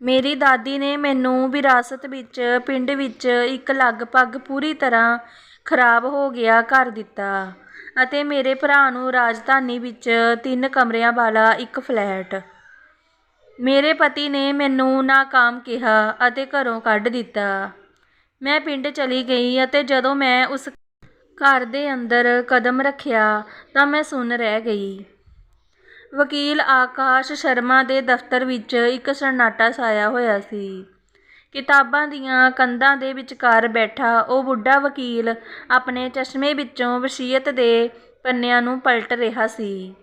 ਮੇਰੀ ਦਾਦੀ ਨੇ ਮੈਨੂੰ ਵਿਰਾਸਤ ਵਿੱਚ, ਪਿੰਡ ਵਿੱਚ ਇੱਕ ਲਗਭਗ ਪੂਰੀ ਤਰ੍ਹਾਂ ਖਰਾਬ ਹੋ ਗਿਆ ਘਰ ਦਿੱਤਾ ਅਤੇ ਮੇਰੇ ਭਰਾ ਨੂੰ ਰਾਜਧਾਨੀ ਵਿੱਚ ਤਿੰਨ ਕਮਰਿਆਂ ਵਾਲਾ ਇੱਕ ਫਲੈਟ। ਮੇਰੇ ਪਤੀ ਨੇ ਮੈਨੂੰ ਨਾਕਾਮ ਕਿਹਾ ਅਤੇ ਘਰੋਂ ਕੱਢ ਦਿੱਤਾ। ਮੈਂ ਪਿੰਡ ਚਲੀ ਗਈ ਅਤੇ ਜਦੋਂ ਮੈਂ ਉਸ ਘਰ ਦੇ ਅੰਦਰ ਕਦਮ ਰੱਖਿਆ ਤਾਂ ਮੈਂ ਸੁੰਨ ਰਹਿ ਗਈ। ਵਕੀਲ ਆਕਾਸ਼ ਸ਼ਰਮਾ ਦੇ ਦਫ਼ਤਰ ਵਿੱਚ ਇੱਕ ਸੰਨਾਟਾ ਛਾਇਆ ਹੋਇਆ ਸੀ। ਕਿਤਾਬਾਂ ਦੀਆਂ ਕੰਧਾਂ ਦੇ ਵਿਚਕਾਰ ਬੈਠਾ ਉਹ ਬੁੱਢਾ ਵਕੀਲ ਆਪਣੇ ਚਸ਼ਮੇ ਵਿੱਚੋਂ ਵਸੀਅਤ ਦੇ ਪੰਨਿਆਂ ਨੂੰ ਪਲਟ ਰਿਹਾ ਸੀ,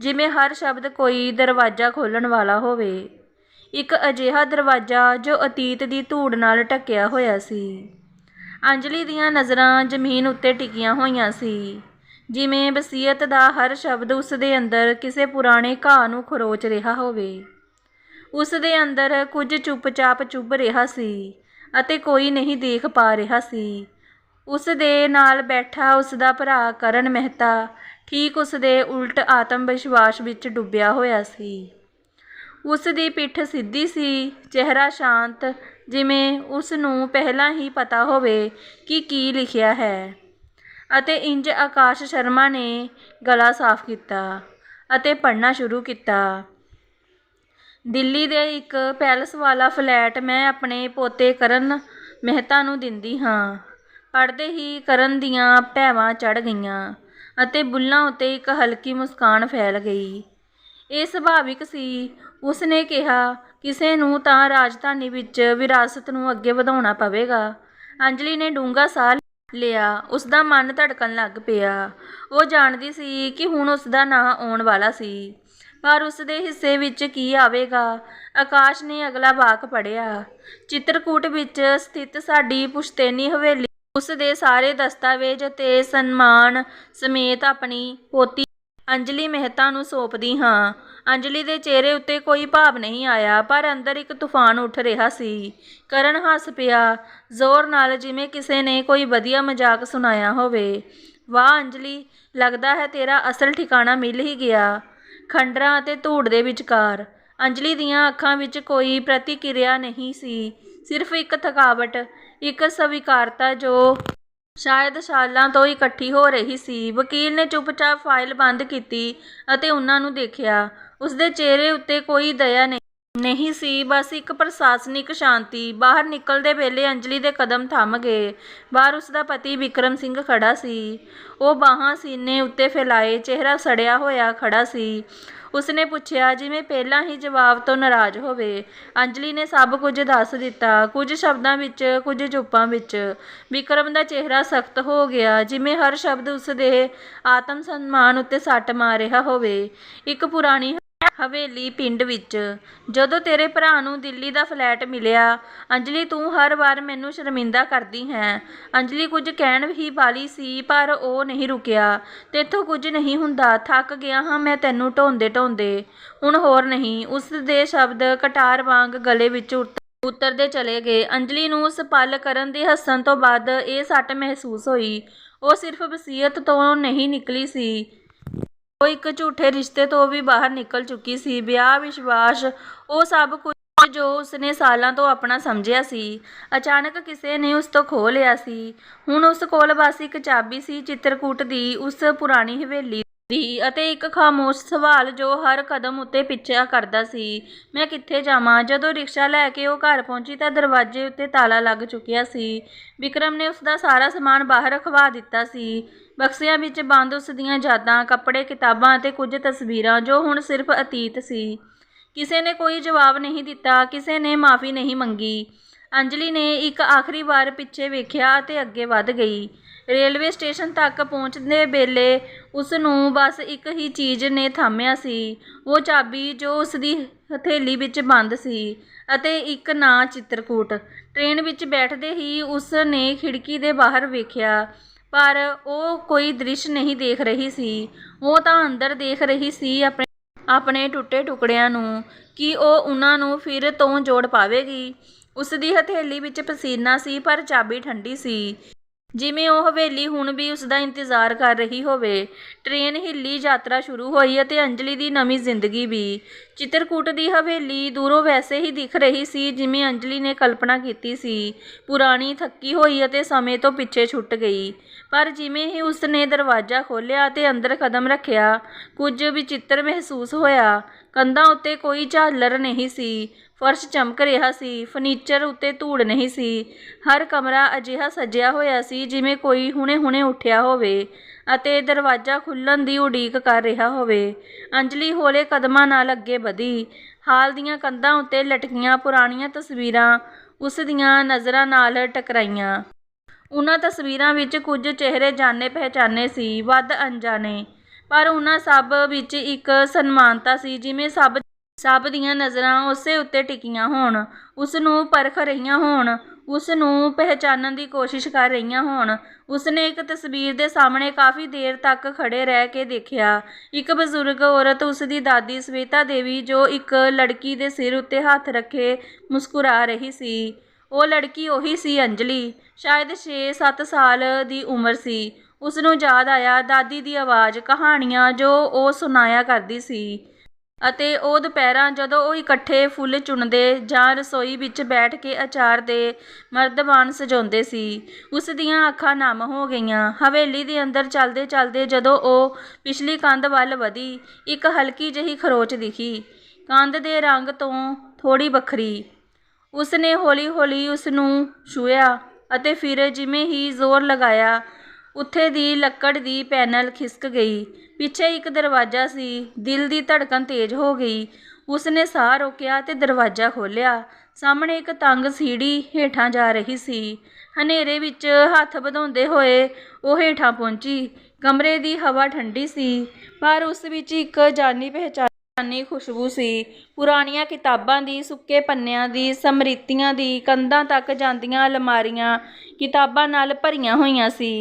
ਜਿਵੇਂ ਹਰ ਸ਼ਬਦ ਕੋਈ ਦਰਵਾਜ਼ਾ ਖੋਲ੍ਹਣ ਵਾਲਾ ਹੋਵੇ। ਇੱਕ ਅਜਿਹਾ ਦਰਵਾਜ਼ਾ ਜੋ ਅਤੀਤ ਦੀ ਧੂੜ ਨਾਲ ਢੱਕਿਆ ਹੋਇਆ ਸੀ। ਅੰਜਲੀ ਦੀਆਂ ਨਜ਼ਰਾਂ ਜ਼ਮੀਨ ਉੱਤੇ ਟਿਕੀਆਂ ਹੋਈਆਂ ਸੀ। ਜਿਵੇਂ ਵਸੀਅਤ ਦਾ ਹਰ ਸ਼ਬਦ ਉਸ ਦੇ ਅੰਦਰ ਕਿਸੇ ਪੁਰਾਣੇ ਘਾਹ ਨੂੰ ਖਰੋਚ ਰਿਹਾ ਹੋਵੇ। ਉਸ ਦੇ ਅੰਦਰ ਕੁਝ ਚੁੱਪਚਾਪ ਚੁੱਭ ਰਿਹਾ ਸੀ ਅਤੇ ਕੋਈ ਨਹੀਂ ਦੇਖ ਪਾ ਰਿਹਾ ਸੀ। ਉਸ ਦੇ ਨਾਲ ਬੈਠਾ ਉਸ ਦਾ ਭਰਾ ਕਰਨ ਮਹਿਤਾ ਠੀਕ ਉਸ ਦੇ ਉਲਟ ਆਤਮ ਵਿਸ਼ਵਾਸ ਵਿੱਚ ਡੁੱਬਿਆ ਹੋਇਆ ਸੀ। ਉਸ ਦੀ ਪਿੱਠ ਸਿੱਧੀ ਸੀ, ਚਿਹਰਾ ਸ਼ਾਂਤ, ਜਿਵੇਂ ਉਸ ਨੂੰ ਪਹਿਲਾਂ ਹੀ ਪਤਾ ਹੋਵੇ ਕਿ ਕੀ ਲਿਖਿਆ ਹੈ। ਅਤੇ ਇੰਝ ਆਕਾਸ਼ ਸ਼ਰਮਾ ਨੇ ਗਲਾ ਸਾਫ਼ ਕੀਤਾ ਅਤੇ ਪੜ੍ਹਨਾ ਸ਼ੁਰੂ ਕੀਤਾ। ਦਿੱਲੀ ਦੇ ਇੱਕ ਪੈਲਸ ਵਾਲਾ ਫਲੈਟ ਮੈਂ ਆਪਣੇ ਪੋਤੇ ਕਰਨ ਮਹਿਤਾ ਨੂੰ ਦਿੰਦੀ ਹਾਂ। ਪੜ੍ਹਦੇ ਹੀ ਕਰਨ ਦੀਆਂ ਭੈਵਾਂ ਚੜ ਗਈਆਂ ਅਤੇ ਬੁੱਲਾਂ ਉੱਤੇ ਇੱਕ ਹਲਕੀ ਮੁਸਕਾਨ ਫੈਲ ਗਈ। ਇਹ ਸੁਭਾਵਿਕ ਸੀ। ਉਸਨੇ ਕਿਹਾ, ਕਿਸੇ ਨੂੰ ਤਾਂ ਰਾਜਧਾਨੀ ਵਿੱਚ ਵਿਰਾਸਤ ਨੂੰ ਅੱਗੇ ਵਧਾਉਣਾ ਪਵੇਗਾ। ਅੰਜਲੀ ਨੇ ਡੂੰਘਾ ਸਾਹ ਲਿਆ ਉਸ ਦਾ ਮਨ ਧੜਕਣ ਲੱਗ ਪਿਆ। ਉਹ ਜਾਣਦੀ ਸੀ ਕਿ ਹੁਣ ਉਸ ਦਾ ਨਾਂ ਆਉਣ ਵਾਲਾ ਸੀ। ਪਰ ਉਸ ਦੇ ਹਿੱਸੇ ਵਿੱਚ ਕੀ ਆਵੇਗਾ? ਆਕਾਸ਼ ਨੇ ਅਗਲਾ ਵਾਕ ਪੜਿਆ ਚਿੱਤਰਕੂਟ ਵਿੱਚ ਸਥਿਤ ਸਾਡੀ ਪੁਸ਼ਤੇਨੀ ਹਵੇਲੀ ਉਸ ਦੇ ਸਾਰੇ ਦਸਤਾਵੇਜ਼ ਅਤੇ ਸਨਮਾਨ ਸਮੇਤ ਆਪਣੀ ਪੋਤੀ ਅੰਜਲੀ ਮਹਿਤਾ ਨੂੰ ਸੌਂਪਦੀ ਹਾਂ। ਅੰਜਲੀ ਦੇ ਚਿਹਰੇ ਉੱਤੇ ਕੋਈ ਭਾਵ ਨਹੀਂ ਆਇਆ, ਪਰ ਅੰਦਰ ਇੱਕ ਤੂਫਾਨ ਉੱਠ ਰਿਹਾ ਸੀ। ਕਰਨ ਹੱਸ ਪਿਆ, ਜ਼ੋਰ ਨਾਲ ਜਿਵੇਂ ਕਿਸੇ ਨੇ ਕੋਈ ਵਧੀਆ ਮਜ਼ਾਕ ਸੁਣਾਇਆ ਹੋਵੇ। ਵਾਹ ਅੰਜਲੀ, ਲੱਗਦਾ ਹੈ ਤੇਰਾ ਅਸਲ ਠਿਕਾਣਾ ਮਿਲ ਹੀ ਗਿਆ। ਖੰਡਰਾਂ ਅਤੇ ਧੂੜ ਦੇ ਵਿਚਕਾਰ ਅੰਜਲੀ ਦੀਆਂ ਅੱਖਾਂ ਵਿੱਚ ਕੋਈ ਪ੍ਰਤੀਕਿਰਿਆ ਨਹੀਂ ਸੀ। ਸਿਰਫ ਇੱਕ ਥਕਾਵਟ, ਇੱਕ ਸਵੀਕਾਰਤਾ ਜੋ ਸ਼ਾਇਦ ਸਾਲਾਂ ਤੋਂ ਇਕੱਠੀ ਹੋ ਰਹੀ ਸੀ। ਵਕੀਲ ਨੇ ਚੁੱਪਚਾਪ ਫਾਈਲ ਬੰਦ ਕੀਤੀ ਅਤੇ ਉਹਨਾਂ ਨੂੰ ਦੇਖਿਆ। ਉਸਦੇ ਚਿਹਰੇ ਉੱਤੇ ਕੋਈ ਦਇਆ ਨਹੀਂ ਨਹੀਂ ਸੀ, ਬਸ ਇੱਕ ਪ੍ਰਸ਼ਾਸਨਿਕ ਸ਼ਾਂਤੀ। ਬਾਹਰ ਨਿਕਲਦੇ ਵੇਲੇ ਅੰਜਲੀ ਦੇ ਕਦਮ ਥੰਮ ਗਏ। ਬਾਹਰ ਉਸ ਦਾ ਪਤੀ ਵਿਕਰਮ ਸਿੰਘ ਖੜਾ ਸੀ। ਉਹ ਬਾਹਾਂ ਸੀਨੇ ਉੱਤੇ ਫੈਲਾਏ, ਚਿਹਰਾ ਸੜਿਆ ਹੋਇਆ ਖੜਾ ਸੀ। ਉਸਨੇ ਪੁੱਛਿਆ, ਜਿਵੇਂ ਪਹਿਲਾਂ ਹੀ ਜਵਾਬ ਤੋਂ ਨਾਰਾਜ਼ ਹੋਵੇ? ਅੰਜਲੀ ਨੇ ਸਭ ਕੁਝ ਦੱਸ ਦਿੱਤਾ। ਕੁਝ ਸ਼ਬਦਾਂ ਵਿੱਚ, ਕੁਝ ਚੁੱਪਾਂ ਵਿੱਚ, ਵਿਕਰਮ ਦਾ ਚਿਹਰਾ ਸਖਤ ਹੋ ਗਿਆ। ਜਿਵੇਂ ਹਰ ਸ਼ਬਦ ਉਸ ਦੇ ਆਤਮ ਸਨਮਾਨ ਉੱਤੇ ਸੱਟ ਮਾਰ ਰਿਹਾ ਹੋਵੇ। ਇੱਕ ਪੁਰਾਣੀ ਹਵੇਲੀ ਪਿੰਡ ਵਿੱਚ, ਜਦੋਂ ਤੇਰੇ ਭਰਾ ਨੂੰ ਦਿੱਲੀ ਦਾ ਫਲੈਟ ਮਿਲਿਆ, ਅੰਜਲੀ ਤੂੰ ਹਰ ਵਾਰ ਮੈਨੂੰ ਸ਼ਰਮਿੰਦਾ ਕਰਦੀ ਹੈ। ਅੰਜਲੀ ਕੁਝ ਕਹਿਣ ਹੀ ਵਾਲੀ ਸੀ, ਪਰ ਉਹ ਨਹੀਂ ਰੁਕਿਆ। ਤੇਥੋਂ ਕੁਝ ਨਹੀਂ ਹੁੰਦਾ, ਥੱਕ ਗਿਆ ਹਾਂ ਮੈਂ ਤੈਨੂੰ ਢੋਂਦੇ ਢੋਂਦੇ। ਹੁਣ ਹੋਰ ਨਹੀਂ, ਉਸ ਦੇ ਸ਼ਬਦ ਕਟਾਰ ਵਾਂਗ ਗਲੇ ਵਿੱਚ ਉਤ- ਉਤਰਦੇ ਚਲੇ ਗਏ। ਅੰਜਲੀ ਨੂੰ ਉਸ ਪਲ ਕਰਨ ਦੇ ਹੱਸਣ ਤੋਂ ਬਾਅਦ ਇਹ ਸੱਟ ਮਹਿਸੂਸ ਹੋਈ। ਉਹ ਸਿਰਫ ਵਸੀਅਤ ਤੋਂ ਨਹੀਂ ਨਿਕਲੀ ਸੀ। ਉਹ ਇੱਕ ਝੂਠੇ ਰਿਸ਼ਤੇ ਤੋਂ ਵੀ ਬਾਹਰ ਨਿਕਲ ਚੁੱਕੀ ਸੀ। ਵਿਆਹ ਵਿਸ਼ਵਾਸ, ਉਹ ਸਭ ਕੁਝ ਜੋ ਉਸਨੇ ਸਾਲਾਂ ਤੋਂ ਆਪਣਾ ਸਮਝਿਆ ਸੀ। ਅਚਾਨਕ ਕਿਸੇ ਨੇ ਉਸ ਤੋਂ ਖੋਹ ਲਿਆ ਸੀ। ਹੁਣ ਉਸ ਕੋਲ ਬਸ ਇੱਕ ਚਾਬੀ ਸੀ। ਚਿੱਤਰਕੂਟ ਦੀ ਉਸ ਪੁਰਾਣੀ ਹਵੇਲੀ ਦੀ ਅਤੇ ਇੱਕ ਖਾਮੋਸ਼ ਸਵਾਲ ਜੋ ਹਰ ਕਦਮ ਉੱਤੇ ਪਿੱਛਾ ਕਰਦਾ ਸੀ। ਮੈਂ ਕਿੱਥੇ ਜਾਵਾਂ? ਜਦੋਂ ਰਿਕਸ਼ਾ ਲੈ ਕੇ ਉਹ ਘਰ ਪਹੁੰਚੀ ਤਾਂ ਦਰਵਾਜ਼ੇ ਉੱਤੇ ਤਾਲਾ ਲੱਗ ਚੁੱਕਿਆ ਸੀ। ਵਿਕਰਮ ਨੇ ਉਸ ਦਾ ਸਾਰਾ ਸਮਾਨ ਬਾਹਰ ਰਖਵਾ ਦਿੱਤਾ ਸੀ। ਬਕਸਿਆਂ ਵਿੱਚ ਬੰਦ ਉਸ ਦੀਆਂ ਯਾਦਾਂ, ਕੱਪੜੇ, ਕਿਤਾਬਾਂ ਅਤੇ ਕੁਝ ਤਸਵੀਰਾਂ ਜੋ ਹੁਣ ਸਿਰਫ ਅਤੀਤ ਸੀ। ਕਿਸੇ ਨੇ ਕੋਈ ਜਵਾਬ ਨਹੀਂ ਦਿੱਤਾ, ਕਿਸੇ ਨੇ ਮਾਫੀ ਨਹੀਂ ਮੰਗੀ। ਅੰਜਲੀ ਨੇ ਇੱਕ ਆਖਰੀ ਵਾਰ ਪਿੱਛੇ ਵੇਖਿਆ ਅਤੇ ਅੱਗੇ ਵੱਧ ਗਈ। ਰੇਲਵੇ ਸਟੇਸ਼ਨ ਤੱਕ ਪਹੁੰਚਦੇ ਵੇਲੇ ਉਸ ਨੂੰ ਬਸ ਇੱਕ ਹੀ ਚੀਜ਼ ਨੇ ਥਾਮਿਆ ਸੀ। ਉਹ ਚਾਬੀ ਜੋ ਉਸ ਦੀ ਹਥੇਲੀ ਵਿੱਚ ਬੰਦ ਸੀ ਅਤੇ ਇੱਕ ਨਾਂ ਚਿੱਤਰਕੂਟ। ਟ੍ਰੇਨ ਵਿੱਚ ਬੈਠਦੇ ਹੀ ਉਸ ਨੇ ਖਿੜਕੀ ਦੇ ਬਾਹਰ ਵੇਖਿਆ, ਪਰ ਉਹ ਕੋਈ ਦ੍ਰਿਸ਼ ਨਹੀਂ ਦੇਖ ਰਹੀ ਸੀ। ਉਹ ਤਾਂ ਅੰਦਰ ਦੇਖ ਰਹੀ ਸੀ ਆਪਣੇ ਆਪਣੇ ਟੁੱਟੇ ਟੁਕੜਿਆਂ ਨੂੰ ਕਿ ਉਹ ਉਹਨਾਂ ਨੂੰ ਫਿਰ ਤੋਂ ਜੋੜ ਪਾਵੇਗੀ। ਉਸ ਦੀ ਹਥੇਲੀ ਵਿੱਚ ਪਸੀਨਾ ਸੀ, ਪਰ ਚਾਬੀ ਠੰਡੀ ਸੀ। ਜਿਵੇਂ ਉਹ ਹਵੇਲੀ ਹੁਣ ਵੀ ਉਸ ਦਾ ਇੰਤਜ਼ਾਰ ਕਰ ਰਹੀ ਹੋਵੇ, ਟ੍ਰੇਨ ਹਿੱਲੀ ਯਾਤਰਾ ਸ਼ੁਰੂ ਹੋਈ ਅਤੇ ਅੰਜਲੀ ਦੀ ਨਵੀਂ ਜ਼ਿੰਦਗੀ ਵੀ। ਚਿੱਤਰਕੂਟ ਦੀ ਹਵੇਲੀ ਦੂਰੋਂ ਵੈਸੇ ਹੀ ਦਿਖ ਰਹੀ ਸੀ ਜਿਵੇਂ ਅੰਜਲੀ ਨੇ ਕਲਪਨਾ ਕੀਤੀ ਸੀ। ਪੁਰਾਣੀ ਥੱਕੀ ਹੋਈ ਅਤੇ ਸਮੇਂ ਤੋਂ ਪਿੱਛੇ ਛੁੱਟ ਗਈ। ਪਰ ਜਿਵੇਂ ਹੀ ਉਸ ਨੇ ਦਰਵਾਜ਼ਾ ਖੋਲ੍ਹਿਆ ਅਤੇ ਅੰਦਰ ਕਦਮ ਰੱਖਿਆ, ਕੁਝ ਵਿਚਿੱਤਰ ਮਹਿਸੂਸ ਹੋਇਆ। ਕੰਧਾਂ ਉੱਤੇ ਕੋਈ ਝਾਲਰ ਨਹੀਂ ਸੀ, ਫਰਸ਼ ਚਮਕ ਰਿਹਾ ਸੀ, ਫਰਨੀਚਰ ਉੱਤੇ ਧੂੜ ਨਹੀਂ ਸੀ। ਹਰ ਕਮਰਾ ਅਜਿਹਾ ਸਜਿਆ ਹੋਇਆ ਸੀ ਜਿਵੇਂ ਕੋਈ ਹੁਣੇ-ਹੁਣੇ ਉੱਠਿਆ ਹੋਵੇ ਅਤੇ ਦਰਵਾਜ਼ਾ ਖੁੱਲਣ ਦੀ ਉਡੀਕ ਕਰ ਰਿਹਾ ਹੋਵੇ। ਅੰਜਲੀ ਹੌਲੇ ਕਦਮਾਂ ਨਾਲ ਅੱਗੇ ਵਧੀ। ਹਾਲ ਦੀਆਂ ਕੰਧਾਂ ਉੱਤੇ ਲਟਕੀਆਂ ਪੁਰਾਣੀਆਂ ਤਸਵੀਰਾਂ ਉਸ ਦੀਆਂ ਨਜ਼ਰਾਂ ਨਾਲ ਟਕਰਾਈਆਂ। ਉਹਨਾਂ ਤਸਵੀਰਾਂ ਵਿੱਚ ਕੁਝ ਚਿਹਰੇ ਜਾਣੇ ਪਹਿਚਾਨੇ ਸੀ, ਵੱਧ ਅਣਜਾਣੇ। ਪਰ ਉਹਨਾਂ ਸਭ ਵਿੱਚ ਇੱਕ ਸਨਮਾਨਤਾ ਸੀ, ਜਿਵੇਂ ਸਭ ਸਭ ਦੀਆਂ ਨਜ਼ਰਾਂ ਉਸੇ ਉੱਤੇ ਟਿਕੀਆਂ ਹੋਣ ਉਸ ਨੂੰ ਪਰਖ ਰਹੀਆਂ ਹੋਣ ਉਸ ਨੂੰ ਪਹਿਚਾਨਣ ਦੀ ਕੋਸ਼ਿਸ਼ ਕਰ ਰਹੀਆਂ ਹੋਣ। ਉਸ ਨੇ ਇੱਕ ਤਸਵੀਰ ਦੇ ਸਾਹਮਣੇ ਕਾਫੀ ਦੇਰ ਤੱਕ ਖੜੇ ਰਹਿ ਕੇ ਦੇਖਿਆ। ਇੱਕ ਬਜ਼ੁਰਗ ਔਰਤ ਉਸ ਦੀ ਦਾਦੀ ਸਵੇਤਾ ਦੇਵੀ, ਜੋ ਇੱਕ ਲੜਕੀ ਦੇ ਸਿਰ ਉੱਤੇ ਹੱਥ ਰੱਖੇ ਮੁਸਕਰਾ ਰਹੀ ਸੀ। ਉਹ ਲੜਕੀ ਉਹੀ ਸੀ, ਅੰਜਲੀ। ਸ਼ਾਇਦ 6-7 ਸਾਲ ਦੀ ਉਮਰ ਸੀ। ਉਸ ਨੂੰ ਯਾਦ ਆਇਆ ਦਾਦੀ ਦੀ ਆਵਾਜ਼, ਕਹਾਣੀਆਂ ਜੋ ਉਹ ਸੁਣਾਇਆ ਕਰਦੀ ਸੀ। ਅਤੇ ਉਹ ਦੁਪਹਿਰਾਂ ਜਦੋਂ ਉਹ ਇਕੱਠੇ ਫੁੱਲ ਚੁਣਦੇ ਜਾਂ ਰਸੋਈ ਵਿੱਚ ਬੈਠ ਕੇ ਅਚਾਰ ਦੇ ਮਰਦਬਾਨ ਸਜਾਉਂਦੇ ਸੀ, ਉਸ ਦੀਆਂ ਅੱਖਾਂ ਨਮ ਹੋ ਗਈਆਂ। ਹਵੇਲੀ ਦੇ ਅੰਦਰ ਚੱਲਦੇ ਚੱਲਦੇ ਜਦੋਂ ਉਹ ਪਿਛਲੀ ਕੰਧ ਵੱਲ ਵਧੀ, ਇੱਕ ਹਲਕੀ ਜਿਹੀ ਖਰੋਚ ਦਿਖੀ। ਕੰਧ ਦੇ ਰੰਗ ਤੋਂ ਥੋੜੀ ਵੱਖਰੀ। ਉਸ ਨੇ ਹੌਲੀ-ਹੌਲੀ ਉਸ ਨੂੰ ਛੂਹਿਆ ਅਤੇ ਫਿਰ ਜਿਵੇਂ ਹੀ ਜ਼ੋਰ ਲਗਾਇਆ ਉੱਥੇ ਦੀ ਲੱਕੜ ਦੀ ਪੈਨਲ ਖਿਸਕ ਗਈ। ਪਿੱਛੇ ਇੱਕ ਦਰਵਾਜ਼ਾ ਸੀ। ਦਿਲ ਦੀ ਧੜਕਨ ਤੇਜ਼ ਹੋ ਗਈ। ਉਸਨੇ ਸਾਹ ਰੋਕਿਆ ਤੇ ਦਰਵਾਜ਼ਾ ਖੋਲ੍ਹਿਆ। ਸਾਹਮਣੇ ਇੱਕ ਤੰਗ ਸੀੜੀ ਹੇਠਾਂ ਜਾ ਰਹੀ ਸੀ। ਹਨੇਰੇ ਵਿੱਚ ਹੱਥ ਵਧਾਉਂਦੇ ਹੋਏ ਉਹ ਹੇਠਾਂ ਪਹੁੰਚੀ। ਕਮਰੇ ਦੀ ਹਵਾ ਠੰਡੀ ਸੀ, ਪਰ ਉਸ ਵਿੱਚ ਇੱਕ ਜਾਨੀ ਪਹਿਚਾਨੀ ਖੁਸ਼ਬੂ ਸੀ। ਪੁਰਾਣੀਆਂ ਕਿਤਾਬਾਂ ਦੀ, ਸੁੱਕੇ ਪੰਨਿਆਂ ਦੀ, ਸਮਰਿਤੀਆਂ ਦੀ ਕੰਧਾਂ ਤੱਕ ਜਾਂਦੀਆਂ ਅਲਮਾਰੀਆਂ ਕਿਤਾਬਾਂ ਨਾਲ ਭਰੀਆਂ ਹੋਈਆਂ ਸੀ।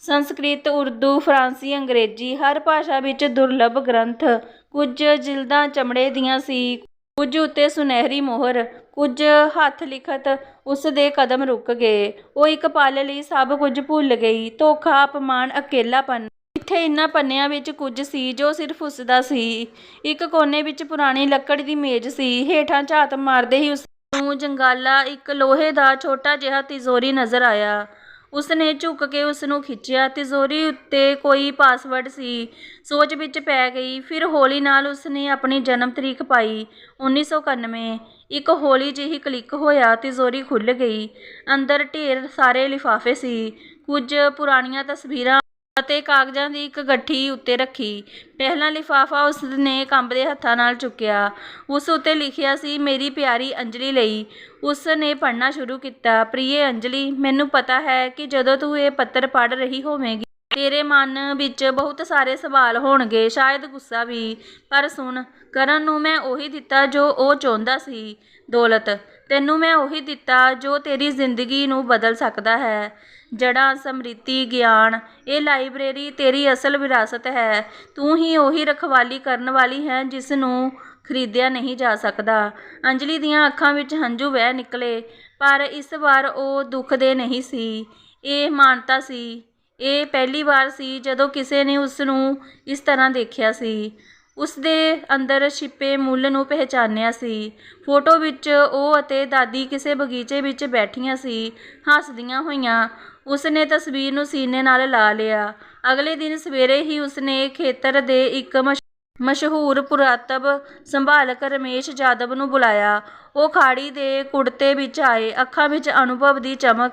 ਸੰਸਕ੍ਰਿਤ, ਉਰਦੂ, ਫਰਾਂਸੀ, ਅੰਗਰੇਜ਼ੀ, ਹਰ ਭਾਸ਼ਾ ਵਿੱਚ ਦੁਰਲੱਭ ਗ੍ਰੰਥ। ਕੁਝ ਜਿਲਦਾਂ ਚਮੜੇ ਦੀਆਂ ਸੀ, ਕੁਝ ਉੱਤੇ ਸੁਨਹਿਰੀ ਮੋਹਰ, ਕੁਝ ਹੱਥ ਲਿਖਤ ਉਸ ਦੇ ਕਦਮ ਰੁਕ ਗਏ। ਉਹ ਇੱਕ ਪਲ ਲਈ ਸਭ ਕੁਝ ਭੁੱਲ ਗਈ। ਧੋਖਾ, ਅਪਮਾਨ, ਅਕੇਲਾਪਨ, ਇੱਥੇ ਇਨ੍ਹਾਂ ਪੰਨਿਆਂ ਵਿੱਚ ਕੁਝ ਸੀ ਜੋ ਸਿਰਫ ਉਸ ਦਾ ਸੀ। ਇੱਕ ਕੋਨੇ ਵਿੱਚ ਪੁਰਾਣੀ ਲੱਕੜ ਦੀ ਮੇਜ਼ ਸੀ। ਹੇਠਾਂ ਝਾਤ ਮਾਰਦੇ ਹੀ ਉਸ ਨੂੰ ਜੰਗਾਲਾ ਇੱਕ ਲੋਹੇ ਦਾ ਛੋਟਾ ਜਿਹਾ ਤਿਜੋਰੀ ਨਜ਼ਰ ਆਇਆ। ਉਸ ਨੇ ਝੁੱਕ ਕੇ ਉਸ ਨੂੰ ਖਿੱਚਿਆ ਤਿਜੋਰੀ ਉੱਤੇ ਕੋਈ ਪਾਸਵਰਡ ਸੀ। ਸੋਚ ਵਿੱਚ ਪੈ ਗਈ। ਫਿਰ ਹੌਲੀ ਨਾਲ ਉਸ ਨੇ ਆਪਣੀ ਜਨਮ ਤਰੀਕ ਪਾਈ 1991 ਇੱਕ ਹੌਲੀ ਜਿਹੀ ਕਲਿੱਕ ਹੋਇਆ ਤਿਜੋਰੀ ਖੁੱਲ ਗਈ। ਅੰਦਰ ਢੇਰ ਸਾਰੇ ਲਿਫਾਫੇ ਸੀ। ਕੁਝ ਪੁਰਾਣੀਆਂ ਤਸਵੀਰਾਂ ਅਤੇ ਕਾਗਜ਼ਾਂ ਦੀ ਇੱਕ ਗੱਠੀ ਉੱਤੇ ਰੱਖੀ। ਪਹਿਲਾ ਲਿਫਾਫਾ ਉਸ ਨੇ ਕੰਬਦੇ ਹੱਥਾਂ ਨਾਲ ਚੁੱਕਿਆ। ਉਸ ਉੱਤੇ ਲਿਖਿਆ ਸੀ, ਮੇਰੀ ਪਿਆਰੀ ਅੰਜਲੀ ਲਈ। ਉਸ ਨੇ ਪੜ੍ਹਨਾ ਸ਼ੁਰੂ ਕੀਤਾ। ਪ੍ਰੀਏ ਅੰਜਲੀ, ਮੈਨੂੰ ਪਤਾ ਹੈ ਕਿ ਜਦੋਂ ਤੂੰ ਇਹ ਪੱਤਰ ਪੜ੍ਹ ਰਹੀ ਹੋਵੇਂਗੀ, ਤੇਰੇ ਮਨ ਵਿੱਚ ਬਹੁਤ ਸਾਰੇ ਸਵਾਲ ਹੋਣਗੇ। ਸ਼ਾਇਦ ਗੁੱਸਾ ਵੀ। ਪਰ ਸੁਣ, ਕਰਨ ਨੂੰ ਮੈਂ ਉਹੀ ਦਿੱਤਾ ਜੋ ਉਹ ਚਾਹੁੰਦਾ ਸੀ। ਦੌਲਤ, ਤੈਨੂੰ ਮੈਂ ਉਹੀ ਦਿੱਤਾ ਜੋ ਤੇਰੀ ਜ਼ਿੰਦਗੀ ਨੂੰ ਬਦਲ ਸਕਦਾ ਹੈ। ਜੜ੍ਹਾਂ, ਸਮ੍ਰਿਤੀ, ਗਿਆਨ, ਇਹ ਲਾਇਬ੍ਰੇਰੀ ਤੇਰੀ ਅਸਲ ਵਿਰਾਸਤ ਹੈ। ਤੂੰ ਹੀ ਉਹੀ ਰਖਵਾਲੀ ਕਰਨ ਵਾਲੀ ਹੈ ਜਿਸ ਨੂੰ ਖਰੀਦਿਆ ਨਹੀਂ ਜਾ ਸਕਦਾ। ਅੰਜਲੀ ਦੀਆਂ ਅੱਖਾਂ ਵਿੱਚ ਹੰਝੂ ਵਹਿ ਨਿਕਲੇ, ਪਰ ਇਸ ਵਾਰ ਉਹ ਦੁੱਖ ਦੇ ਨਹੀਂ ਸੀ। ਇਹ ਮਾਨਤਾ ਸੀ। ਇਹ ਪਹਿਲੀ ਵਾਰ ਸੀ ਜਦੋਂ ਕਿਸੇ ਨੇ ਉਸ ਨੂੰ ਇਸ ਤਰ੍ਹਾਂ ਦੇਖਿਆ ਸੀ। ਉਸ ਦੇ ਅੰਦਰ ਛਿਪੇ ਮੁੱਲ ਨੂੰ ਪਹਿਚਾਨਿਆ ਸੀ। ਫੋਟੋ ਵਿੱਚ ਉਹ ਅਤੇ ਦਾਦੀ ਕਿਸੇ ਬਗੀਚੇ ਵਿੱਚ ਬੈਠੀਆਂ ਸੀ, ਹੱਸਦੀਆਂ ਹੋਈਆਂ। ਉਸ ਨੇ ਤਸਵੀਰ ਨੂੰ ਸੀਨੇ ਨਾਲ ਲਾ ਲਿਆ। ਅਗਲੇ ਦਿਨ ਸਵੇਰੇ ਹੀ ਉਸ ਨੇ ਖੇਤਰ ਦੇ ਇੱਕ ਮਸ਼ਹੂਰ ਪੁਰਾਤਵ ਸੰਭਾਲਕ ਰਮੇਸ਼ ਜਾਦਵ ਨੂੰ ਬੁਲਾਇਆ। ਉਹ ਖਾੜੀ ਦੇ ਕੁੜਤੇ ਵਿੱਚ ਆਏ, ਅੱਖਾਂ ਵਿੱਚ ਅਨੁਭਵ ਦੀ ਚਮਕ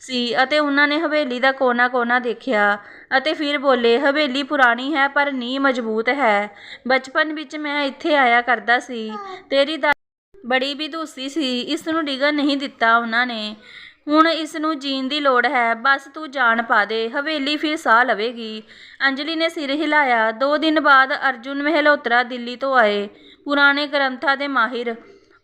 ਸੀ ਅਤੇ ਉਹਨਾਂ ਨੇ ਹਵੇਲੀ ਦਾ ਕੋਨਾ-ਕੋਨਾ ਦੇਖਿਆ ਅਤੇ ਫਿਰ ਬੋਲੇ, ਹਵੇਲੀ ਪੁਰਾਣੀ ਹੈ, ਪਰ ਨੀਂਹ ਮਜ਼ਬੂਤ ਹੈ। ਬਚਪਨ ਵਿੱਚ ਮੈਂ ਇੱਥੇ ਆਇਆ ਕਰਦਾ ਸੀ। ਤੇਰੀ ਦਾ ਬੜੀ ਵਿਦੂਸੀ ਸੀ। ਇਸ ਨੂੰ ਡਿੱਗਣ ਨਹੀਂ ਦਿੱਤਾ ਉਹਨਾਂ ਨੇ। ਹੁਣ ਇਸ ਨੂੰ ਜੀਣ ਦੀ ਲੋੜ ਹੈ, ਬਸ ਤੂੰ ਜਾਨ ਪਾ ਦੇ, ਹਵੇਲੀ ਫਿਰ ਸਾਹ ਲਵੇਗੀ। ਅੰਜਲੀ ਨੇ ਸਿਰ ਹਿਲਾਇਆ। ਦੋ ਦਿਨ ਬਾਅਦ ਅਰਜੁਨ ਮਹਿਲੋਤਰਾ ਦਿੱਲੀ ਤੋਂ ਆਏ, ਪੁਰਾਣੇ ਗ੍ਰੰਥਾਂ ਦੇ ਮਾਹਿਰ।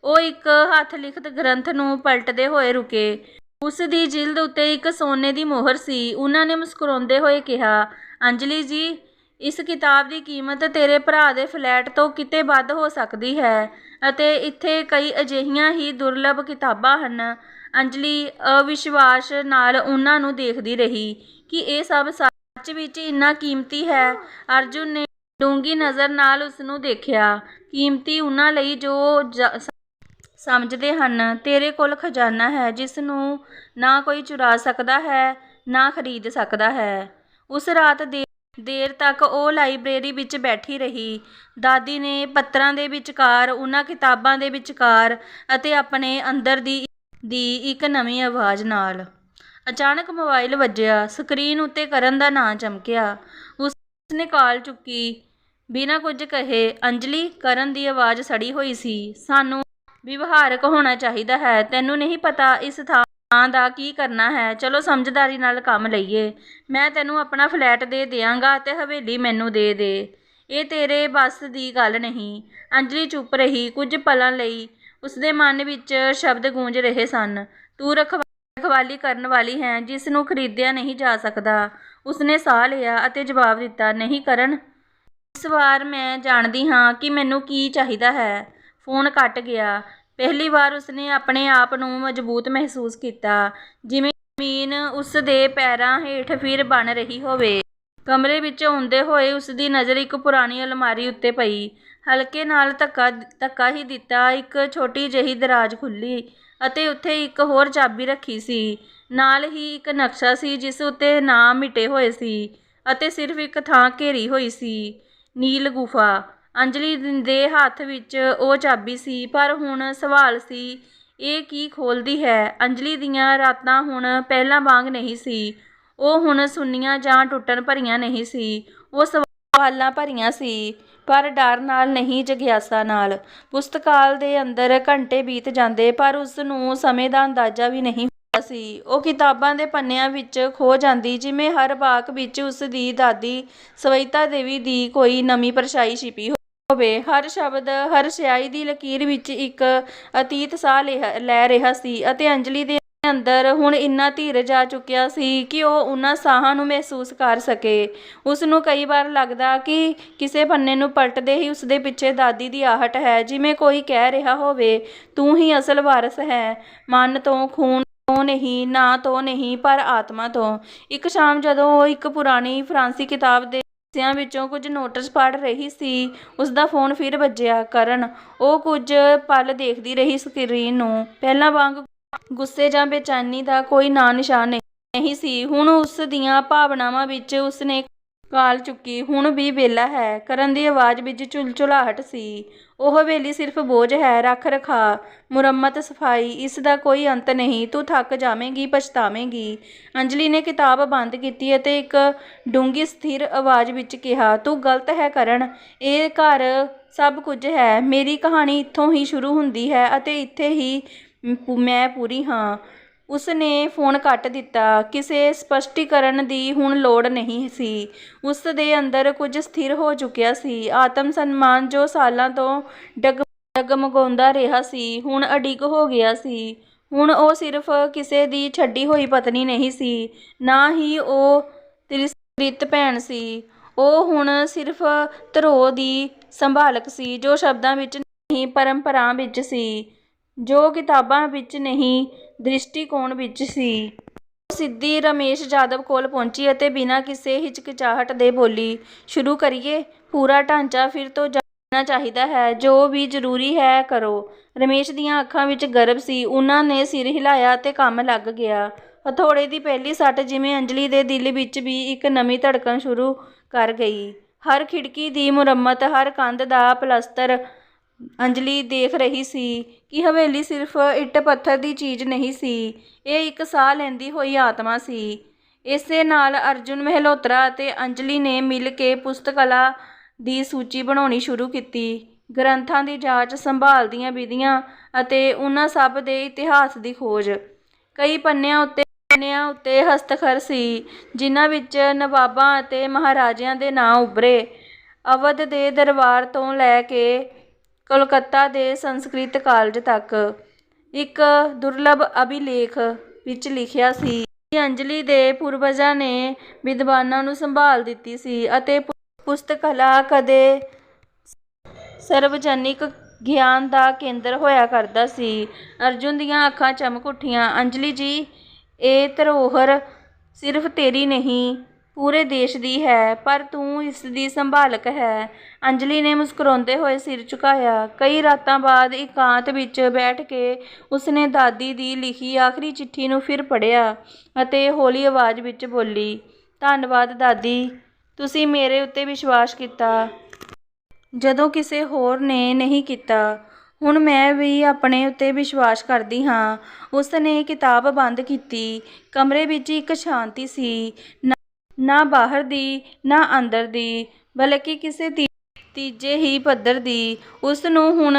ਉਹ ਇੱਕ ਹੱਥ ਲਿਖਤ ਗ੍ਰੰਥ ਨੂੰ ਪਲਟਦੇ ਹੋਏ ਰੁਕੇ। ਉਸ ਦੀ ਜਿਲਦ ਉੱਤੇ ਇੱਕ ਸੋਨੇ ਦੀ ਮੋਹਰ ਸੀ। ਉਹਨਾਂ ਨੇ ਮੁਸਕਰਾਉਂਦੇ ਹੋਏ ਕਿਹਾ, ਅੰਜਲੀ ਜੀ, ਇਸ ਕਿਤਾਬ ਦੀ ਕੀਮਤ ਤੇਰੇ ਭਰਾ ਦੇ ਫਲੈਟ ਤੋਂ ਕਿਤੇ ਵੱਧ ਹੋ ਸਕਦੀ ਹੈ ਅਤੇ ਇੱਥੇ ਕਈ ਅਜਿਹੀਆਂ ਹੀ ਦੁਰਲੱਭ ਕਿਤਾਬਾਂ ਹਨ। ਅੰਜਲੀ ਅਵਿਸ਼ਵਾਸ ਨਾਲ ਉਹਨਾਂ ਨੂੰ ਦੇਖਦੀ ਰਹੀ ਕਿ ਇਹ ਸਭ ਸੱਚ ਵਿੱਚ ਇੰਨਾ ਕੀਮਤੀ ਹੈ। ਅਰਜੁਨ ਨੇ ਡੂੰਗੀ ਨਜ਼ਰ ਨਾਲ ਉਸ ਨੂੰ ਦੇਖਿਆ। ਕੀਮਤੀ ਉਹਨਾਂ ਲਈ ਜੋ ਸਮਝਦੇ ਹਨ, ਤੇਰੇ ਕੋਲ ਖਜ਼ਾਨਾ ਹੈ, ਜਿਸ ਨੂੰ ਨਾ ਕੋਈ ਚੁਰਾ ਸਕਦਾ ਹੈ, ਨਾ ਖਰੀਦ ਸਕਦਾ ਹੈ। ਉਸ ਰਾਤ ਦੇ ਦੇਰ ਤੱਕ ਉਹ ਲਾਇਬ੍ਰੇਰੀ ਵਿੱਚ ਬੈਠੀ ਰਹੀ। ਦਾਦੀ ਨੇ ਪੱਤਰਾਂ ਦੇ ਵਿਚਕਾਰ, ਉਹਨਾਂ ਕਿਤਾਬਾਂ ਦੇ ਵਿਚਕਾਰ ਅਤੇ ਆਪਣੇ ਅੰਦਰ ਦੀ ਦੀ ਇੱਕ ਨਵੀਂ ਆਵਾਜ਼ ਨਾਲ। ਅਚਾਨਕ ਮੋਬਾਈਲ ਵੱਜਿਆ, ਸਕਰੀਨ ਉੱਤੇ ਕਰਨ ਦਾ ਨਾਂ ਚਮਕਿਆ। ਉਸ ਨੇ ਕਾਲ ਚੁੱਕੀ। ਬਿਨਾਂ ਕੁਝ ਕਹੇ, ਅੰਜਲੀ, ਕਰਨ ਦੀ ਆਵਾਜ਼ ਸੜੀ ਹੋਈ ਸੀ। ਸਾਨੂੰ ਵਿਵਹਾਰਕ ਹੋਣਾ ਚਾਹੀਦਾ ਹੈ। ਤੈਨੂੰ ਨਹੀਂ ਪਤਾ ਇਸ ਥਾਂ ਦਾ ਕੀ ਕਰਨਾ ਹੈ। ਚਲੋ, ਸਮਝਦਾਰੀ ਨਾਲ ਕੰਮ ਲਈਏ। ਮੈਂ ਤੈਨੂੰ ਆਪਣਾ ਫਲੈਟ ਦੇ ਦਿਆਂਗਾ ਤੇ ਹਵੇਲੀ ਮੈਨੂੰ ਦੇ ਦੇ। ਇਹ ਤੇਰੇ ਬਸ ਦੀ ਗੱਲ ਨਹੀਂ। ਅੰਜਲੀ ਚੁੱਪ ਰਹੀ। ਕੁਝ ਪਲਾਂ ਲਈ ਉਸਦੇ ਮਨ ਵਿੱਚ ਸ਼ਬਦ ਗੂੰਜ ਰਹੇ ਸਨ। ਤੂੰ ਰਖਵਾ- ਰਖਵਾਲੀ ਕਰਨ ਵਾਲੀ ਹੈ, ਜਿਸ ਨੂੰ ਖਰੀਦਿਆ ਨਹੀਂ ਜਾ ਸਕਦਾ। ਉਸਨੇ ਸਾਹ ਲਿਆ ਅਤੇ ਜਵਾਬ ਦਿੱਤਾ, ਨਹੀਂ ਕਰਨ। ਇਸ ਵਾਰ ਮੈਂ ਜਾਣਦੀ ਹਾਂ ਕਿ ਮੈਨੂੰ ਕੀ ਚਾਹੀਦਾ ਹੈ। ਫੋਨ ਕੱਟ ਗਿਆ। ਪਹਿਲੀ ਵਾਰ ਉਸਨੇ ਆਪਣੇ ਆਪ ਨੂੰ ਮਜ਼ਬੂਤ ਮਹਿਸੂਸ ਕੀਤਾ, ਜਿਵੇਂ ਜ਼ਮੀਨ ਉਸ ਦੇ ਪੈਰਾਂ ਹੇਠ ਫਿਰ ਬਣ ਰਹੀ ਹੋਵੇ। ਕਮਰੇ ਵਿੱਚ ਆਉਂਦੇ ਹੋਏ ਉਸ ਦੀ ਨਜ਼ਰ ਇੱਕ ਪੁਰਾਣੀ ਅਲਮਾਰੀ ਉੱਤੇ ਪਈ। ਹਲਕੇ ਨਾਲ ਧੱਕਾ ਧੱਕਾ ਹੀ ਦਿੱਤਾ, ਇੱਕ ਛੋਟੀ ਜਿਹੀ ਦਰਾਜ਼ ਖੁੱਲੀ ਅਤੇ ਉੱਥੇ ਇੱਕ ਹੋਰ ਚਾਬੀ ਰੱਖੀ ਸੀ। ਨਾਲ ਹੀ ਇੱਕ ਨਕਸ਼ਾ ਸੀ ਜਿਸ ਉੱਤੇ ਨਾਮ ਮਿਟੇ ਹੋਏ ਸੀ ਅਤੇ ਸਿਰਫ ਇੱਕ ਥਾਂ ਘੇਰੀ ਹੋਈ ਸੀ, ਨੀਲ ਗੁਫਾ। ਅੰਜਲੀ ਦੇ ਹੱਥ ਵਿੱਚ ਉਹ ਚਾਬੀ ਸੀ, ਪਰ ਹੁਣ ਸਵਾਲ ਸੀ, ਇਹ ਕੀ ਖੋਲਦੀ ਹੈ? ਅੰਜਲੀ ਦੀਆਂ ਰਾਤਾਂ ਹੁਣ ਪਹਿਲਾਂ ਵਾਂਗ ਨਹੀਂ ਸੀ। ਉਹ ਹੁਣ ਸੁੰਨੀਆਂ ਜਾਂ ਟੁੱਟਣ ਭਰੀਆਂ ਨਹੀਂ ਸੀ, ਉਹ ਸਵਾਲਾਂ ਭਰੀਆਂ ਸੀ, ਪਰ ਡਰ ਨਾਲ ਨਹੀਂ ਜਗਿਆਸਾ ਨਾਲ। ਪੁਸਤਕਾਲ ਦੇ ਅੰਦਰ ਘੰਟੇ ਬੀਤ ਜਾਂਦੇ, ਪਰ ਉਸ ਨੂੰ ਸਮੇਂ ਦਾ ਅੰਦਾਜ਼ਾ ਵੀ ਨਹੀਂ ਹੁੰਦਾ ਸੀ। ਉਹ ਕਿਤਾਬਾਂ ਦੇ ਪੰਨਿਆਂ ਵਿੱਚ ਖੋ ਜਾਂਦੀ, ਜਿਵੇਂ ਹਰ ਬਾਕ ਵਿੱਚ ਉਸ ਦੀ ਦਾਦੀ ਸਵਿਤਾ ਦੇਵੀ ਦੀ ਕੋਈ ਨਵੀਂ ਪਰਛਾਈ ਛਿਪੀ ਹੋਵੇ। ਹਰ ਸ਼ਬਦ, ਹਰ ਸਿਆਹੀ ਦੀ ਲਕੀਰ ਵਿੱਚ ਇੱਕ ਅਤੀਤ ਸਾਹ ਲਿਆ- ਲੈ ਰਿਹਾ ਸੀ ਅਤੇ ਅੰਜਲੀ ਦੇ ਅੰਦਰ ਹੁਣ ਇੰਨਾ ਧੀਰਜ ਆ ਚੁੱਕਿਆ ਸੀ ਕਿ ਉਹ ਉਹਨਾਂ ਸਾਹਾਂ ਨੂੰ ਮਹਿਸੂਸ ਕਰ ਸਕੇ। ਉਸ ਨੂੰ ਕਈ ਵਾਰ ਲੱਗਦਾ ਕਿ ਕਿਸੇ ਪੰਨੇ ਨੂੰ ਪਲਟਦੇ ਹੀ ਉਸ ਦੇ ਪਿੱਛੇ ਦਾਦੀ ਦੀ ਆਹਟ ਹੈ, ਜਿਵੇਂ ਕੋਈ ਕਹਿ ਰਿਹਾ ਹੋਵੇ, ਤੂੰ ਹੀ ਅਸਲ ਵਾਰਸ ਹੈ। ਮਨ ਤੋਂ ਖੂਨ ਤੋਂ ਨਹੀਂ, ਨਾ ਤੋਂ ਨਹੀਂ, ਪਰ ਆਤਮਾ ਤੋਂ। ਇੱਕ ਸ਼ਾਮ ਜਦੋਂ ਉਹ ਇੱਕ ਪੁਰਾਣੀ ਫਰਾਂਸੀ ਕਿਤਾਬ ਦੇ ਹਿੱਸਿਆਂ ਵਿੱਚੋਂ ਕੁਝ ਨੋਟਿਸ ਪੜ੍ਹ ਰਹੀ ਸੀ ਉਸ ਦਾ ਫੋਨ ਫਿਰ ਵੱਜਿਆ, ਕਰਨ। ਉਹ ਕੁਝ ਪਲ ਦੇਖਦੀ ਰਹੀ ਸਕਰੀਨ ਨੂੰ। ਪਹਿਲਾਂ ਵਾਂਗ ਗੁੱਸੇ ਜਾਂ ਬੇਚੈਨੀ ਦਾ ਕੋਈ ਨਾਂ ਨਿਸ਼ਾਨ ਨਹੀਂ ਸੀ। ਹੁਣ ਉਸ ਦੀਆਂ ਭਾਵਨਾਵਾਂ ਵਿੱਚ ਉਸਨੇ ਕਾਲ ਚੁੱਕੀ। ਹੁਣ ਵੀ ਵੇਲਾ ਹੈ। ਕਰਨ ਦੀ ਆਵਾਜ਼ ਵਿੱਚ ਝੁਲਝੁਲਾਹਟ ਸੀ। ਉਹ ਵੇਲੀ ਸਿਰਫ ਬੋਝ ਹੈ। ਰੱਖ ਰਖਾ, ਮੁਰੰਮਤ ਸਫ਼ਾਈ, ਇਸ ਦਾ ਕੋਈ ਅੰਤ ਨਹੀਂ। ਤੂੰ ਥੱਕ ਜਾਵੇਂਗੀ, ਪਛਤਾਵੇਂਗੀ। ਅੰਜਲੀ ਨੇ ਕਿਤਾਬ ਬੰਦ ਕੀਤੀ ਅਤੇ ਇੱਕ ਡੂੰਗੀ ਸਥਿਰ ਆਵਾਜ਼ ਵਿੱਚ ਕਿਹਾ, ਤੂੰ ਗਲਤ ਹੈ ਕਰਨ। ਇਹ ਘਰ ਸਭ ਕੁਝ ਹੈ। ਮੇਰੀ ਕਹਾਣੀ ਇੱਥੋਂ ਹੀ ਸ਼ੁਰੂ ਹੁੰਦੀ ਹੈ ਅਤੇ ਇੱਥੇ ਹੀ ਮੈਂ ਪੂਰੀ ਹਾਂ। ਉਸ ਨੇ ਫੋਨ ਕੱਟ ਦਿੱਤਾ। ਕਿਸੇ ਸਪੱਸ਼ਟੀਕਰਨ ਦੀ ਹੁਣ ਲੋੜ ਨਹੀਂ ਸੀ। ਉਸ ਦੇ ਅੰਦਰ ਕੁਝ ਸਥਿਰ ਹੋ ਚੁੱਕਿਆ ਸੀ। ਆਤਮ ਸਨਮਾਨ ਜੋ ਸਾਲਾਂ ਤੋਂ ਡਗ, ਡਗਮਗਾਉਂਦਾ ਰਿਹਾ ਸੀ, ਹੁਣ ਅਡਿੱਗ ਹੋ ਗਿਆ ਸੀ। ਹੁਣ ਉਹ ਸਿਰਫ ਕਿਸੇ ਦੀ ਛੱਡੀ ਹੋਈ ਪਤਨੀ ਨਹੀਂ ਸੀ। ਨਾ ਹੀ ਉਹ ਤਿਰਸਕ੍ਰਿਤ ਭੈਣ ਸੀ। ਉਹ ਹੁਣ ਸਿਰਫ ਧਰੋ ਦੀ ਸੰਭਾਲਕ ਸੀ, ਜੋ ਸ਼ਬਦਾਂ ਵਿੱਚ ਨਹੀਂ, ਪਰੰਪਰਾ ਵਿੱਚ ਸੀ। ਜੋ ਕਿਤਾਬਾਂ ਵਿੱਚ ਨਹੀਂ, ਦ੍ਰਿਸ਼ਟੀਕੋਣ ਵਿੱਚ ਸੀ। ਉਹ ਸਿੱਧੀ ਰਮੇਸ਼ ਜਾਦਵ ਕੋਲ ਪਹੁੰਚੀ ਅਤੇ ਬਿਨਾਂ ਕਿਸੇ ਹਿਚਕਿਚਾਹਟ ਦੇ ਬੋਲੀ, ਸ਼ੁਰੂ ਕਰੀਏ, ਪੂਰਾ ਢਾਂਚਾ ਫਿਰ ਤੋਂ ਜਾਣਾ ਚਾਹੀਦਾ ਹੈ, ਜੋ ਵੀ ਜ਼ਰੂਰੀ ਹੈ ਕਰੋ। ਰਮੇਸ਼ ਦੀਆਂ ਅੱਖਾਂ ਵਿੱਚ ਗਰਭ ਸੀ। ਉਹਨਾਂ ਨੇ ਸਿਰ ਹਿਲਾਇਆ ਤੇ ਕੰਮ ਲੱਗ ਗਿਆ। ਹਥੌੜੇ ਦੀ ਪਹਿਲੀ ਸੱਟ ਜਿਵੇਂ ਅੰਜਲੀ ਦੇ ਦਿਲ ਵਿੱਚ ਵੀ ਇੱਕ ਨਵੀਂ ਧੜਕਣ ਸ਼ੁਰੂ ਕਰ ਗਈ। ਹਰ ਖਿੜਕੀ ਦੀ ਮੁਰੰਮਤ, ਹਰ ਕੰਧ ਦਾ ਪਲਸਤਰ ਅੰਜਲੀ ਦੇਖ ਰਹੀ ਸੀ ਕਿ ਹਵੇਲੀ ਸਿਰਫ ਇੱਟ ਪੱਥਰ ਦੀ ਚੀਜ਼ ਨਹੀਂ ਸੀ, ਇਹ ਇੱਕ ਸਾਹ ਲੈਂਦੀ ਹੋਈ ਆਤਮਾ ਸੀ। ਇਸੇ ਨਾਲ ਅਰਜੁਨ ਮਹਿਲੋਤਰਾ ਅਤੇ ਅੰਜਲੀ ਨੇ ਮਿਲ ਕੇ ਪੁਸਤਕਲਾ ਦੀ ਸੂਚੀ ਬਣਾਉਣੀ ਸ਼ੁਰੂ ਕੀਤੀ। ਗ੍ਰੰਥਾਂ ਦੀ ਜਾਂਚ ਸੰਭਾਲ ਦੀਆਂ ਵਿਧੀਆਂ ਅਤੇ ਉਹਨਾਂ ਸਭ ਦੇ ਇਤਿਹਾਸ ਦੀ ਖੋਜ। ਕਈ ਪੰਨਿਆਂ ਉੱਤੇ ਪੰਨਿਆਂ ਉੱਤੇ ਹਸਤਖਰ ਸੀ, ਜਿਨ੍ਹਾਂ ਵਿੱਚ ਨਵਾਬਾਂ ਅਤੇ ਮਹਾਰਾਜਿਆਂ ਦੇ ਨਾਂ ਉੱਭਰੇ। ਅਵਧ ਦੇ ਦਰਬਾਰ ਤੋਂ ਲੈ ਕੇ ਕੋਲਕਾਤਾ ਦੇ ਸੰਸਕ੍ਰਿਤ ਕਾਲਜ ਤੱਕ ਇੱਕ ਦੁਰਲੱਭ ਅਭਿਲੇਖ ਵਿੱਚ ਲਿਖਿਆ ਸੀ ਕਿ ਅੰਜਲੀ ਦੇ ਪੂਰਵਜਾਂ ਨੇ ਵਿਦਵਾਨਾਂ ਨੂੰ ਸੰਭਾਲ ਦਿੱਤੀ ਸੀ ਅਤੇ ਪੁ- ਪੁਸਤਕਾਲਾ ਕਦੇ ਸਰਵਜਨਿਕ ਗਿਆਨ ਦਾ ਕੇਂਦਰ ਹੋਇਆ ਕਰਦਾ ਸੀ। ਅਰਜੁਨ ਦੀਆਂ ਅੱਖਾਂ ਚਮਕ ਉੱਠੀਆਂ। ਅੰਜਲੀ ਜੀ, ਇਹ ਧਰੋਹਰ ਸਿਰਫ਼ ਤੇਰੀ ਨਹੀਂ, ਪੂਰੇ ਦੇਸ਼ ਦੀ ਹੈ, ਪਰ ਤੂੰ ਇਸ ਦੀ ਸੰਭਾਲਕ ਹੈ। ਅੰਜਲੀ ਨੇ ਮੁਸਕਰਾਉਂਦੇ ਹੋਏ ਸਿਰ ਝੁਕਾਇਆ। ਕਈ ਰਾਤਾਂ ਬਾਅਦ ਇਕਾਂਤ ਵਿੱਚ ਬੈਠ ਕੇ ਉਸਨੇ ਦਾਦੀ ਦੀ ਲਿਖੀ ਆਖਰੀ ਚਿੱਠੀ ਨੂੰ ਫਿਰ ਪੜ੍ਹਿਆ ਅਤੇ ਹੌਲੀ ਆਵਾਜ਼ ਵਿੱਚ ਬੋਲੀ, ਧੰਨਵਾਦ ਦਾਦੀ, ਤੁਸੀਂ ਮੇਰੇ ਉੱਤੇ ਵਿਸ਼ਵਾਸ ਕੀਤਾ। ਜਦੋਂ ਕਿਸੇ ਹੋਰ ਨੇ ਨਹੀਂ ਕੀਤਾ। ਹੁਣ ਮੈਂ ਵੀ ਆਪਣੇ ਉੱਤੇ ਵਿਸ਼ਵਾਸ ਕਰਦੀ ਹਾਂ। ਉਸ ਨੇ ਕਿਤਾਬ ਬੰਦ ਕੀਤੀ। ਕਮਰੇ ਵਿੱਚ ਇੱਕ ਸ਼ਾਂਤੀ ਸੀ, ਨਾ ਬਾਹਰ ਦੀ, ਨਾ ਅੰਦਰ ਦੀ, ਬਲਕਿ ਕਿਸੇ ਤੀਜੇ ਹੀ ਪੱਧਰ ਦੀ। ਉਸ ਨੂੰ ਹੁਣ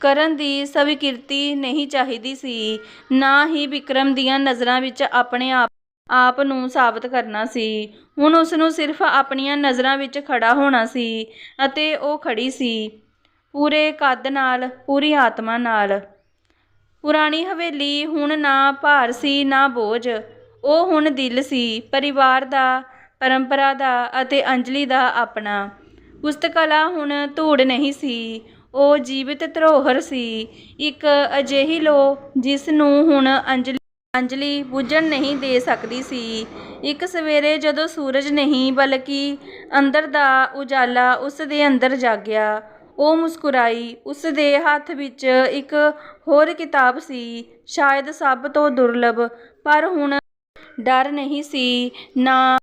ਕਰਨ ਦੀ ਸਵੀਕਿਰਤੀ ਨਹੀਂ ਚਾਹੀਦੀ ਸੀ, ਨਾ ਹੀ ਵਿਕਰਮ ਦੀਆਂ ਨਜ਼ਰਾਂ ਵਿੱਚ ਆਪਣੇ ਆਪ ਆਪ ਨੂੰ ਸਾਬਤ ਕਰਨਾ ਸੀ। ਹੁਣ ਉਸਨੂੰ ਸਿਰਫ਼ ਆਪਣੀਆਂ ਨਜ਼ਰਾਂ ਵਿੱਚ ਖੜਾ ਹੋਣਾ ਸੀ ਅਤੇ ਉਹ ਖੜੀ ਸੀ, ਪੂਰੇ ਕੱਦ ਨਾਲ, ਪੂਰੀ ਆਤਮਾ ਨਾਲ। ਪੁਰਾਣੀ ਹਵੇਲੀ ਹੁਣ ਨਾ ਭਾਰ ਸੀ, ਨਾ ਬੋਝ। ਉਹ ਹੁਣ ਦਿਲ ਸੀ, ਪਰਿਵਾਰ ਦਾ, ਪਰੰਪਰਾ ਦਾ ਅਤੇ ਅੰਜਲੀ ਦਾ ਆਪਣਾ। ਪੁਸਤਕਲਾ ਹੁਣ ਧੂੜ ਨਹੀਂ ਸੀ, ਉਹ ਜੀਵਿਤ ਧਰੋਹਰ ਸੀ, ਇੱਕ ਅਜਿਹੀ ਲੌ ਜਿਸ ਨੂੰ ਹੁਣ ਅੰਜਲੀ ਅੰਜਲੀ ਬੁੱਝਣ ਨਹੀਂ ਦੇ ਸਕਦੀ ਸੀ। ਇੱਕ ਸਵੇਰੇ ਜਦੋਂ ਸੂਰਜ ਨਹੀਂ, ਬਲਕਿ ਅੰਦਰ ਦਾ ਉਜਾਲਾ ਉਸ ਦੇ ਅੰਦਰ ਜਾਗਿਆ, ਉਹ ਮੁਸਕਰਾਈ। ਉਸਦੇ ਹੱਥ ਵਿੱਚ ਇੱਕ ਹੋਰ ਕਿਤਾਬ ਸੀ, ਸ਼ਾਇਦ ਸਭ ਤੋਂ ਦੁਰਲੱਭ, ਪਰ ਹੁਣ ਡਰ ਨਹੀਂ ਸੀ, ਨਾ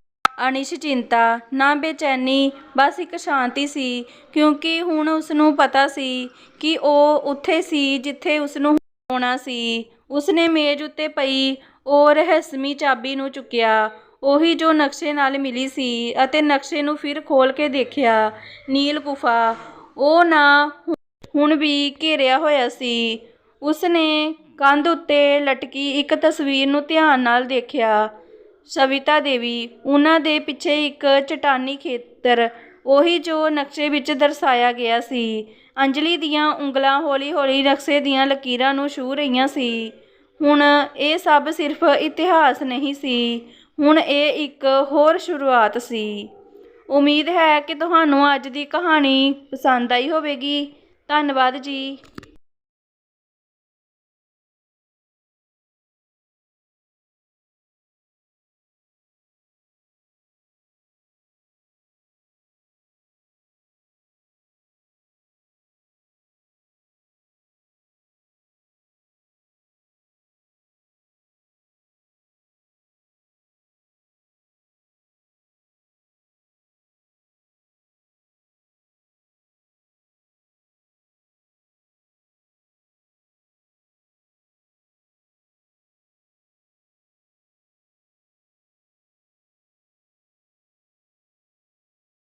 ਅਨਿਸ਼ਚਿੰਤਤਾ, ਨਾ ਬੇਚੈਨੀ, ਬਸ ਇੱਕ ਸ਼ਾਂਤੀ ਸੀ, ਕਿਉਂਕਿ ਹੁਣ ਉਸਨੂੰ ਪਤਾ ਸੀ ਕਿ ਉਹ ਉੱਥੇ ਸੀ ਜਿੱਥੇ ਉਸਨੂੰ ਹੋਣਾ ਸੀ। ਉਸਨੇ ਮੇਜ਼ ਉੱਤੇ ਪਈ ਉਹ ਰਹੱਸਮੀ ਚਾਬੀ ਨੂੰ ਚੁੱਕਿਆ, ਉਹੀ ਜੋ ਨਕਸ਼ੇ ਨਾਲ ਮਿਲੀ ਸੀ, ਅਤੇ ਨਕਸ਼ੇ ਨੂੰ ਫਿਰ ਖੋਲ੍ਹ ਕੇ ਦੇਖਿਆ। ਨੀਲ ਗੁਫ਼ਾ। ਉਹ ਨਾ ਹੁਣ ਵੀ ਘੇਰਿਆ ਹੋਇਆ ਸੀ। ਉਸਨੇ ਕੰਧ ਉੱਤੇ ਲਟਕੀ ਇੱਕ ਤਸਵੀਰ ਨੂੰ ਧਿਆਨ ਨਾਲ ਦੇਖਿਆ, ਸਵਿਤਾ ਦੇਵੀ। ਉਹਨਾਂ ਦੇ ਪਿੱਛੇ ਇੱਕ ਚੱਟਾਨੀ ਖੇਤਰ, ਉਹੀ ਜੋ ਨਕਸ਼ੇ ਵਿੱਚ ਦਰਸਾਇਆ ਗਿਆ ਸੀ। ਅੰਜਲੀ ਦੀਆਂ ਉਂਗਲਾਂ ਹੌਲੀ-ਹੌਲੀ ਨਕਸ਼ੇ ਦੀਆਂ ਲਕੀਰਾਂ ਨੂੰ ਛੂਹ ਰਹੀਆਂ ਸੀ। ਹੁਣ ਇਹ ਸਭ ਸਿਰਫ਼ ਇਤਿਹਾਸ ਨਹੀਂ ਸੀ, ਹੁਣ ਇਹ ਇੱਕ ਹੋਰ ਸ਼ੁਰੂਆਤ ਸੀ। ਉਮੀਦ ਹੈ ਕਿ ਤੁਹਾਨੂੰ ਅੱਜ ਦੀ ਕਹਾਣੀ ਪਸੰਦ ਆਈ ਹੋਵੇਗੀ। ਧੰਨਵਾਦ ਜੀ।